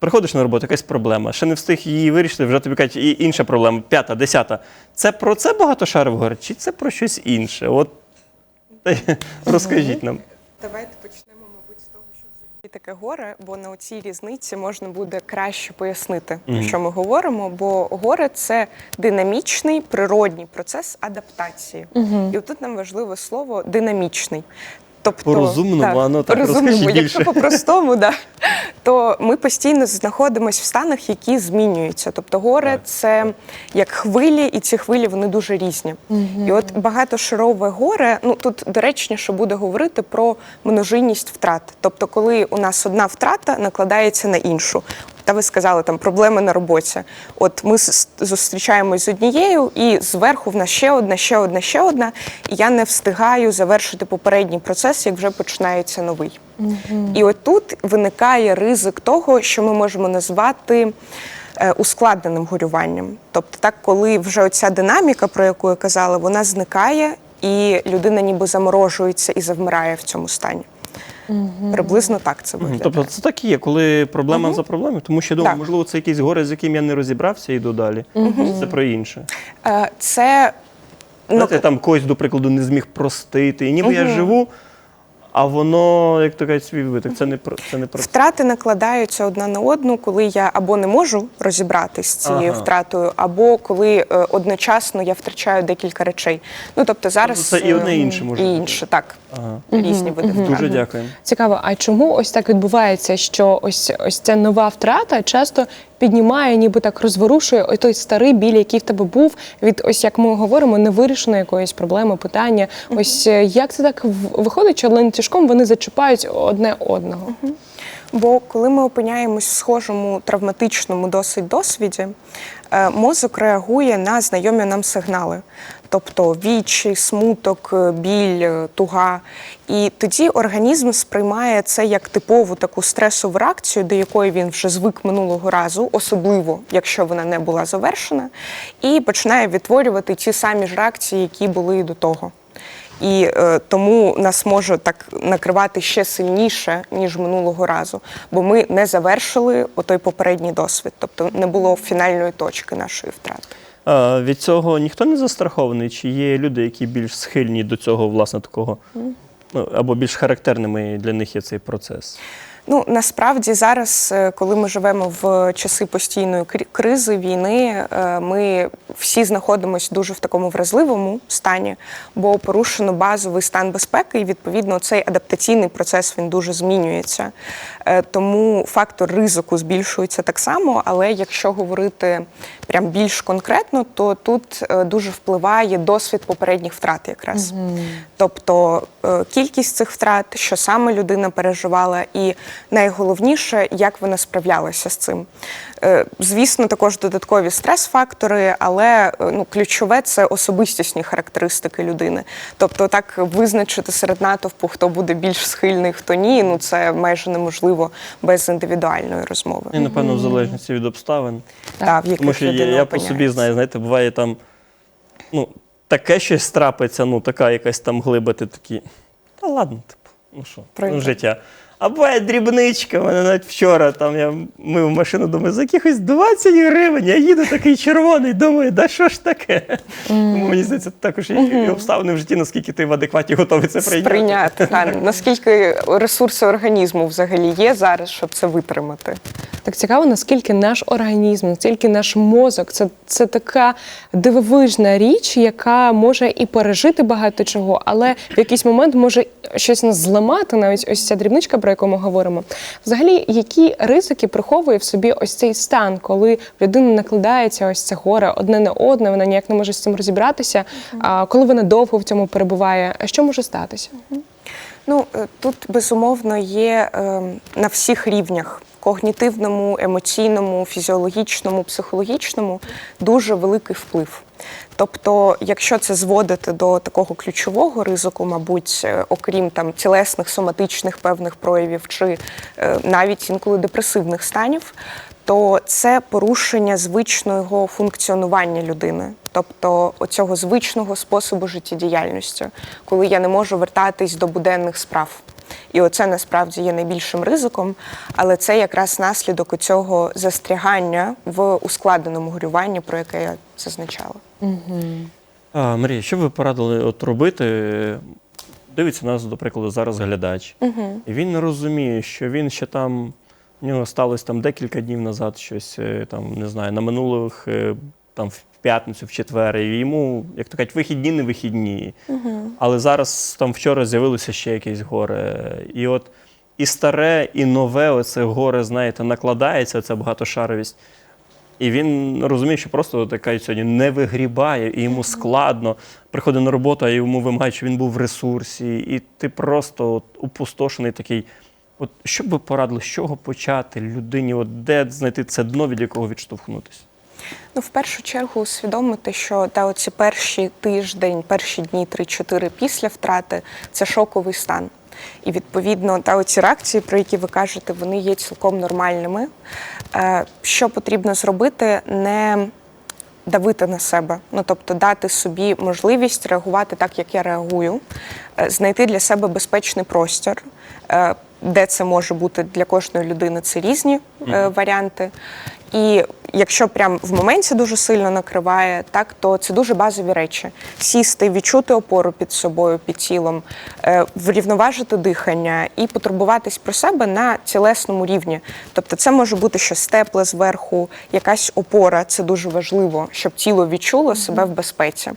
Приходиш на роботу, якась проблема, ще не встиг її вирішити, вже тобі кажуть, і інша проблема, п'ята, десята. Це про це багато говорить, чи це про щось інше? От розкажіть нам. Давайте почнемо, мабуть, з того, що взагалі таке горе, бо на цій різниці можна буде краще пояснити, про що ми говоримо. Бо горе це динамічний природній процес адаптації. І тут нам важливе слово динамічний. Тобто, По-розумному, ну так, по-розумному, якщо по-простому, да, то ми постійно знаходимося в станах, які змінюються. Тобто горе Так. це як хвилі, і ці хвилі вони дуже різні. І от багатошарове горе, ну тут доречніше буде говорити про множинність втрат. Тобто, коли у нас одна втрата накладається на іншу. Та ви сказали там проблеми на роботі. От ми зустрічаємось з однією, і зверху в нас ще одна, ще одна, ще одна. І я не встигаю завершити попередній процес, як вже починається новий. І от тут виникає ризик того, що ми можемо назвати е, ускладненим горюванням. Тобто, так, коли вже оця динаміка, про яку я казала, вона зникає, і людина ніби заморожується і завмирає в цьому стані. Приблизно так це виглядає. Тобто це так і є, коли проблема за проблемою, тому що я думаю, Так. можливо, це якісь горе, з яким я не розібрався і далі. далі. Це про інше. Е, Це ну, Знаєте, я там когось, до прикладу, не зміг простити. І ніби я живу, а воно, як то кажуть, свій виток. Це не про це не про Втрати накладаються одна на одну, коли я або не можу розібратись з цією Ага. втратою, або коли е, одночасно я втрачаю декілька речей. Ну тобто зараз Тобто це і одне, і е, інше може і бути. так Ага. різні види втрат. Дуже дякуємо. Цікаво, а чому ось так відбувається, що ось ось ця нова втрата часто піднімає, ніби так розворушує ой той старий біль, який в тебе був від ось як ми говоримо, невирішеної якоїсь проблеми, питання. Ось е, як це так в- виходить, що ланцюжком вони зачіпають одне одного? Бо коли ми опиняємось в схожому травматичному досить досвіді, е, мозок реагує на знайомі нам сигнали, тобто відчай, смуток, е, біль, е, туга. І тоді організм сприймає це як типову таку стресову реакцію, до якої він вже звик минулого разу, особливо якщо вона не була завершена, і починає відтворювати ті самі ж реакції, які були і до того. І е, тому нас може так накривати ще сильніше, ніж минулого разу, бо ми не завершили отой попередній досвід, тобто не було фінальної точки нашої втрати. А, від цього ніхто не застрахований? Чи є люди, які більш схильні до цього, власне, такого, ну, або більш характерними для них є цей процес? Ну насправді зараз, е, коли ми живемо в часи постійної кризи, війни, е, ми всі знаходимося дуже в такому вразливому стані, бо порушено базовий стан безпеки, і відповідно цей адаптаційний процес він дуже змінюється. Е, Тому фактор ризику збільшується так само. Але якщо говорити прям більш конкретно, то тут дуже впливає досвід попередніх втрат, якраз. Тобто е, кількість цих втрат, що саме людина переживала, і найголовніше, як вона справлялася з цим. Е, Звісно, також додаткові стрес-фактори, але е, ну, ключове це особистісні характеристики людини. Тобто, так визначити серед натовпу, хто буде більш схильний, хто ні, ну це майже неможливо без індивідуальної розмови. І, напевно, в залежності від обставин. Та, в яких Тому що я, людина я по собі знаю, знаєте, буває там, ну, таке щось трапиться, ну, така якась там глиба, ти такий, та ладно, типу, ну що, ну, життя. А буває дрібничка, мене навіть вчора там я мив машину, думаю, за якихось 20 гривень я їду такий червоний, думаю, да що ж таке? Тому мені здається, також є і обставини в житті, наскільки ти в адекваті готовий це прийняти. Сприйняти. та, наскільки ресурси організму взагалі є зараз, щоб це витримати. Так цікаво, наскільки наш організм, наскільки наш мозок це, це така дивовижна річ, яка може і пережити багато чого, але в якийсь момент може щось нас зламати, навіть ось ця дрібничка, про яку ми говоримо. Взагалі, які ризики приховує в собі ось цей стан, коли в людини накладається ось це горе одне на одне, вона ніяк не може з цим розібратися. А коли вона довго в цьому перебуває, що може статися? Ну е, тут безумовно є е, на всіх рівнях. Когнітивному, емоційному, фізіологічному, психологічному дуже великий вплив. Тобто, якщо це зводити до такого ключового ризику, мабуть, е, окрім там тілесних, соматичних певних проявів чи е, навіть інколи депресивних станів, то це порушення звичного функціонування людини, тобто оцього звичного способу життєдіяльності, коли я не можу вертатись до буденних справ. І оце насправді є найбільшим ризиком, але це якраз наслідок цього застрягання в ускладненому горюванні, про яке я зазначала. А, Марія, що б ви порадили от робити? Дивиться нас, до прикладу, зараз глядач. І він не розуміє, що він ще там, в нього сталося там декілька днів назад щось, е, там, не знаю, на минулих е, там п'ятницю, в четвер, і йому, як то кажуть, вихідні, не вихідні. Але зараз там вчора з'явилося ще якесь горе. І от і старе, і нове, оце горе, знаєте, накладається, ця багатошаровість. І він розуміє, що просто така сьогодні не вигрібає, і йому складно. Приходить на роботу, а йому вимагають, щоб він був в ресурсі, і ти просто от, упустошений такий. От що б ви порадили, з чого почати людині, от де знайти це дно, від якого відштовхнутися? Ну, в першу чергу усвідомити, що та оці перші тиждень, перші дні, 3-4 після втрати це шоковий стан. І відповідно, та оці реакції, про які ви кажете, вони є цілком нормальними. Е, Що потрібно зробити, не давити на себе, ну тобто дати собі можливість реагувати так, як я реагую, е, знайти для себе безпечний простір, е, де це може бути для кожної людини, це різні е, варіанти. І якщо прям в моменті дуже сильно накриває, так то це дуже базові речі: сісти, відчути опору під собою, під тілом, е, врівноважити дихання і потурбуватись про себе на тілесному рівні. Тобто, це може бути щось тепле зверху, якась опора. Це дуже важливо, щоб тіло відчуло себе в безпеці.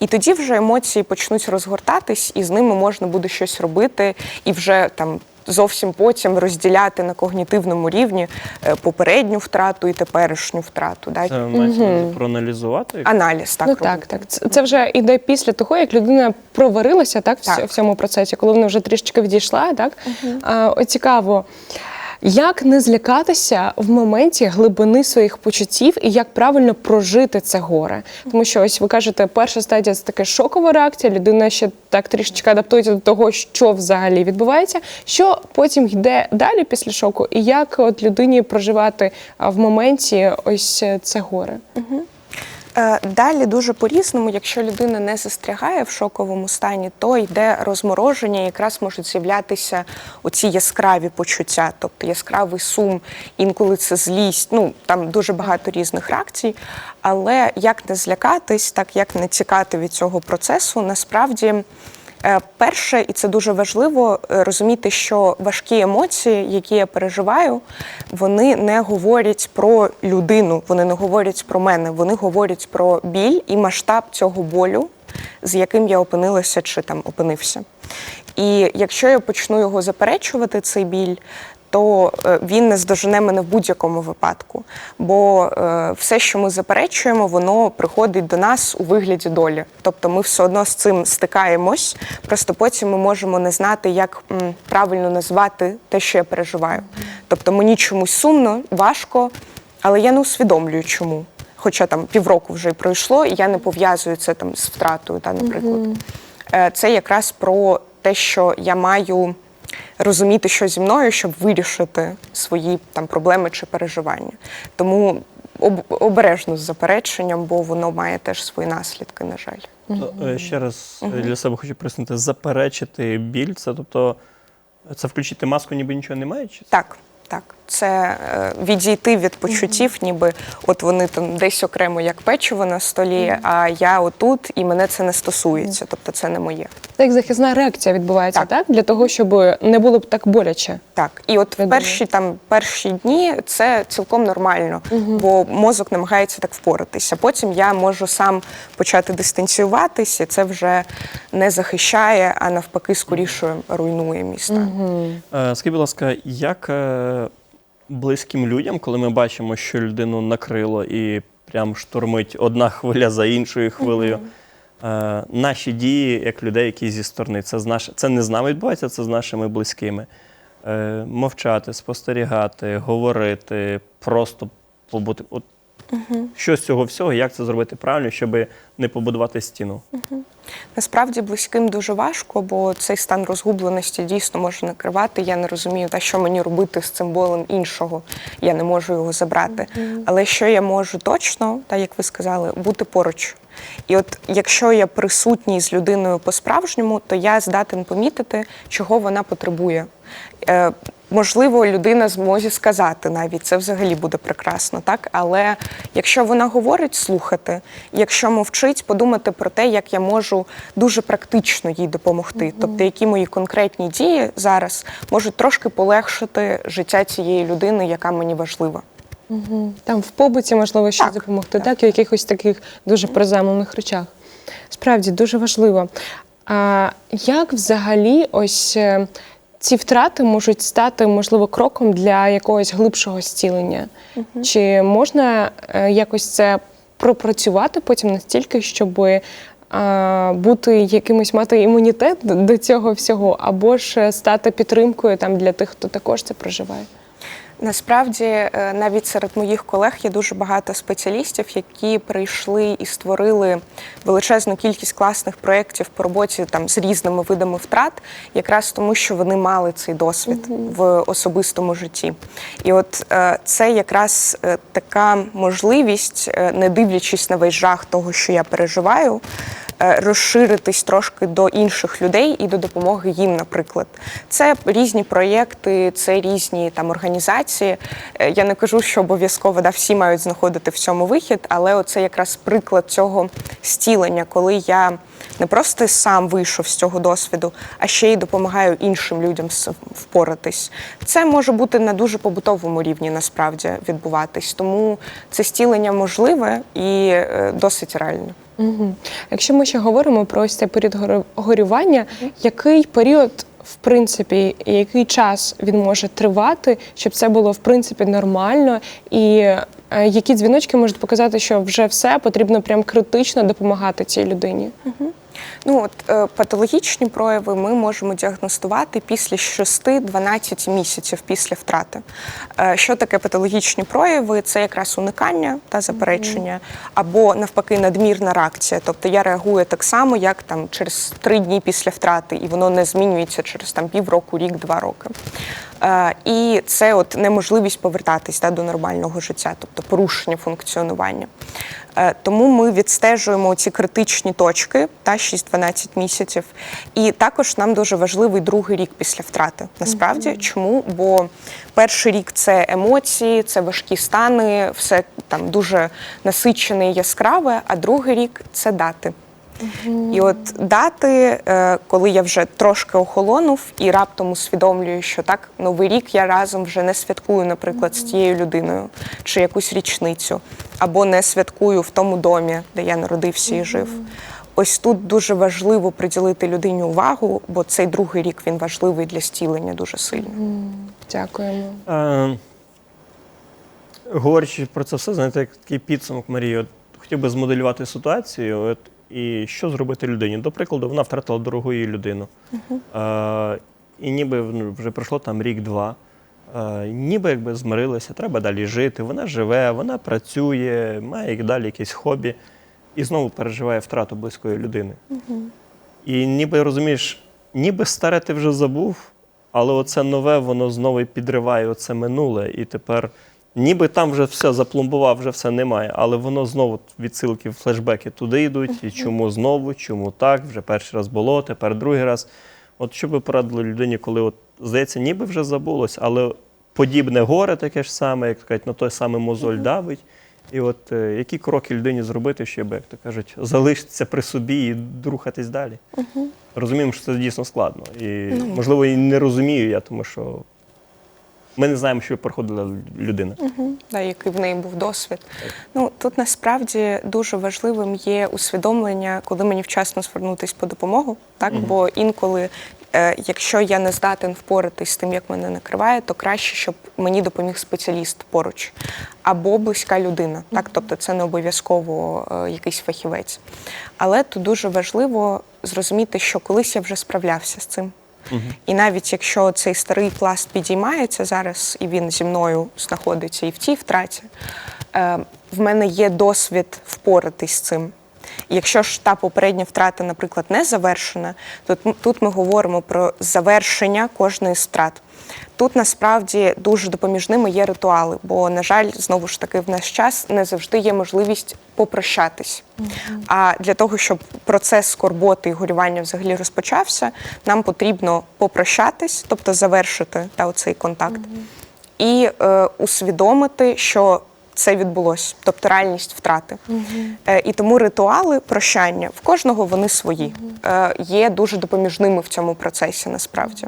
І тоді вже емоції почнуть розгортатись, і з ними можна буде щось робити, і вже там. Зовсім потім розділяти на когнітивному рівні е, попередню втрату і теперішню втрату. Да? Це мається увазі проаналізувати? Аналіз так ну так, так. Це, вже іде після того, як людина проварилася так, в Так. в цьому процесі, коли вона вже трішечки відійшла. Так а, цікаво. Як не злякатися в моменті глибини своїх почуттів і як правильно прожити це горе? Тому що ось ви кажете, перша стадія це така шокова реакція. Людина ще так трішечки адаптується до того, що взагалі відбувається. Що потім йде далі після шоку, і як от людині проживати в моменті ось е, це горе? Е, Далі дуже по-різному, якщо людина не застрягає в шоковому стані, то йде розмороження, якраз можуть з'являтися оці яскраві почуття, тобто яскравий сум, інколи це злість. Ну там дуже багато різних реакцій. Але як не злякатись, так як не тікати від цього процесу, насправді. Е, Перше, і це дуже важливо, е, розуміти, що важкі емоції, які я переживаю, вони не говорять про людину, вони не говорять про мене, вони говорять про біль і масштаб цього болю, з яким я опинилася чи там опинився. І якщо я почну його заперечувати, цей біль, то е, він не здожене мене в будь-якому випадку. Бо е, все, що ми заперечуємо, воно приходить до нас у вигляді долі. Тобто ми все одно з цим стикаємось, просто потім ми можемо не знати, як правильно назвати те, що я переживаю. Тобто мені чомусь сумно, важко, але я не усвідомлюю, чому. Хоча там півроку вже й пройшло, і я не пов'язую це там з втратою, та, наприклад. Е, Це якраз про те, що я маю розуміти, що зі мною, щоб вирішити свої там проблеми чи переживання. Тому об- обережно з запереченням, бо воно має теж свої наслідки, на жаль. То, е, Ще раз е, для себе хочу прояснити, заперечити біль, це тобто це включити маску, ніби нічого немає? Чи? Так, так. Це е, відійти від почуттів, ніби от вони там десь окремо як печиво на столі, а я отут і мене це не стосується. Тобто це не моє. Як захисна реакція відбувається, Так. так? Для того, щоб не було б так боляче. Так, і от в перші там перші дні це цілком нормально, бо мозок намагається так впоратися. Потім я можу сам почати дистанціюватися. Це вже не захищає, а навпаки, скоріше руйнує мій стан. Е, Скажіть, будь ласка, як е, близьким людям, коли ми бачимо, що людину накрило і прям штурмить одна хвиля за іншою хвилею, е, наші дії як людей, які зі сторони, це, з наш... це не з нами відбувається, це з нашими близькими. Е, Мовчати, спостерігати, говорити, просто побути. От Що з цього всього, як це зробити правильно, щоб не побудувати стіну? Насправді близьким дуже важко, бо цей стан розгубленості дійсно може накривати. Я не розумію, та що мені робити з цим болем іншого. Я не можу його забрати. Але що я можу точно, та як ви сказали, бути поруч. І от якщо я присутній з людиною по-справжньому, то я здатен помітити, чого вона потребує. Можливо, людина зможе сказати навіть це взагалі буде прекрасно, так? Але якщо вона говорить, слухати, якщо мовчить, подумати про те, як я можу дуже практично їй допомогти. Тобто, які мої конкретні дії зараз можуть трошки полегшити життя цієї людини, яка мені важлива. Там в побуті можливо щось Так, допомогти, так. і в якихось таких дуже приземлених речах. Справді дуже важливо. А як взагалі ось е, ці втрати можуть стати, можливо, кроком для якогось глибшого зцілення? Чи можна е, якось це пропрацювати потім настільки, щоб бути якимось мати імунітет до- до цього всього, або ж е, стати підтримкою там для тих, хто також це проживає? Насправді, е, навіть серед моїх колег є дуже багато спеціалістів, які прийшли і створили величезну кількість класних проєктів по роботі там з різними видами втрат, якраз тому, що вони мали цей досвід в особистому житті. І от е, це якраз е, така можливість, не дивлячись на весь жах того, що я переживаю. Е, Розширитись трошки до інших людей і до допомоги їм, наприклад. Це різні проєкти, це різні там організації. Е, Я не кажу, що обов'язково да, всі мають знаходити в цьому вихід, але оце якраз приклад цього стілення, коли я не просто сам вийшов з цього досвіду, а ще й допомагаю іншим людям впоратись. Це може бути на дуже побутовому рівні насправді відбуватись. Тому це стілення можливе і е, досить реальне. Угу. Якщо ми ще говоримо про ось цей період горювання, угу. який період, в принципі, який час він може тривати, щоб це було в принципі нормально, і е, які дзвіночки можуть показати, що вже все потрібно прям критично допомагати цій людині? Ну от е, патологічні прояви ми можемо діагностувати після 6-12 місяців після втрати. Е, що таке патологічні прояви? Це якраз уникання та заперечення, або навпаки надмірна реакція. Тобто я реагую так само, як там через 3 дні після втрати, і воно не змінюється через там півроку, рік, два роки. Е, і це от неможливість повертатись та, до нормального життя, тобто порушення функціонування. Е, Тому ми відстежуємо ці критичні точки та 6-12 місяців. І також нам дуже важливий другий рік після втрати. Насправді, чому? Бо перший рік це емоції, це важкі стани, все там дуже насичене і яскраве, а другий рік це дати. І от дати, е, коли я вже трошки охолонув і раптом усвідомлюю, що так, новий рік я разом вже не святкую, наприклад, з тією людиною чи якусь річницю, або не святкую в тому домі, де я народився і жив. Ось тут дуже важливо приділити людині увагу, бо цей другий рік він важливий для стілення дуже сильно. Дякуємо. Е, говорячи про це все, знаєте, як такий підсумок Марії, от хотів би змоделювати ситуацію, от, і що зробити людині. До прикладу, вона втратила дорогу її людину. Е, і ніби ну, вже пройшло там рік-два. Е, ніби якби змирилися, треба далі жити. Вона живе, вона працює, має далі якесь хобі і знову переживає втрату близької людини. І ніби розумієш, ніби старе ти вже забув, але оце нове, воно знову підриває оце минуле. І тепер ніби там вже все запломбував, вже все немає, але воно знову відсилки, флешбеки туди йдуть. І чому знову, чому так, вже перший раз було, тепер другий раз. От що би порадили людині, коли от, здається, ніби вже забулось, але подібне горе таке ж саме, як кажуть, на той самий мозоль давить. І от е, які кроки людині зробити, щоб, як то кажуть, залишитися при собі і рухатись далі? Розуміємо, що це дійсно складно. І, можливо, і не розумію я, тому що ми не знаємо, що проходила людина. да, який в неї був досвід. Ну тут насправді дуже важливим є усвідомлення, коли мені вчасно звернутися по допомогу. Так, бо інколи, е, якщо я не здатен впоратись з тим, як мене накриває, то краще, щоб мені допоміг спеціаліст поруч або близька людина. Так, тобто це не обов'язково е, якийсь фахівець. Але тут дуже важливо зрозуміти, що колись я вже справлявся з цим. І навіть якщо цей старий пласт підіймається зараз, і він зі мною знаходиться і в тій втраті, е, в мене є досвід впоратись з цим. Якщо ж та попередня втрата, наприклад, не завершена, то тут ми говоримо про завершення кожної з втрат. Тут насправді дуже допоміжними є ритуали, бо, на жаль, знову ж таки, в наш час не завжди є можливість попрощатись. А для того, щоб процес скорботи і горювання взагалі розпочався, нам потрібно попрощатись, тобто завершити та, оцей контакт, і е, усвідомити, що це відбулося, тобто реальність втрати. Е, і тому ритуали прощання в кожного вони свої, е, є дуже допоміжними в цьому процесі насправді.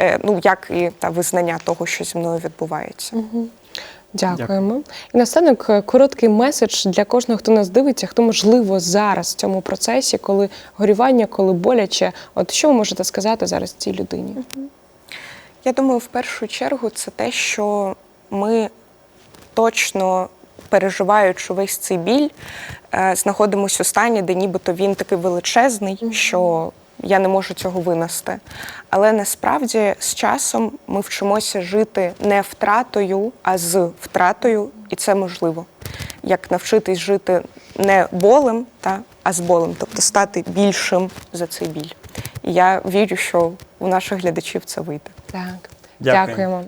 Е, ну, як і та визнання того, що зі мною відбувається. Дякуємо. І наостанок е, короткий меседж для кожного, хто нас дивиться, хто можливо зараз в цьому процесі, коли горювання, коли боляче. От що ви можете сказати зараз цій людині? Я думаю, в першу чергу це те, що ми точно переживаючи весь цей біль, е, знаходимося у стані, де нібито він такий величезний, що я не можу цього винести. Але насправді з часом ми вчимося жити не втратою, а з втратою, і це можливо. Як навчитись жити не болем, та, а з болем, тобто стати більшим за цей біль. І я вірю, що у наших глядачів це вийде. Так, Дякую. дякуємо.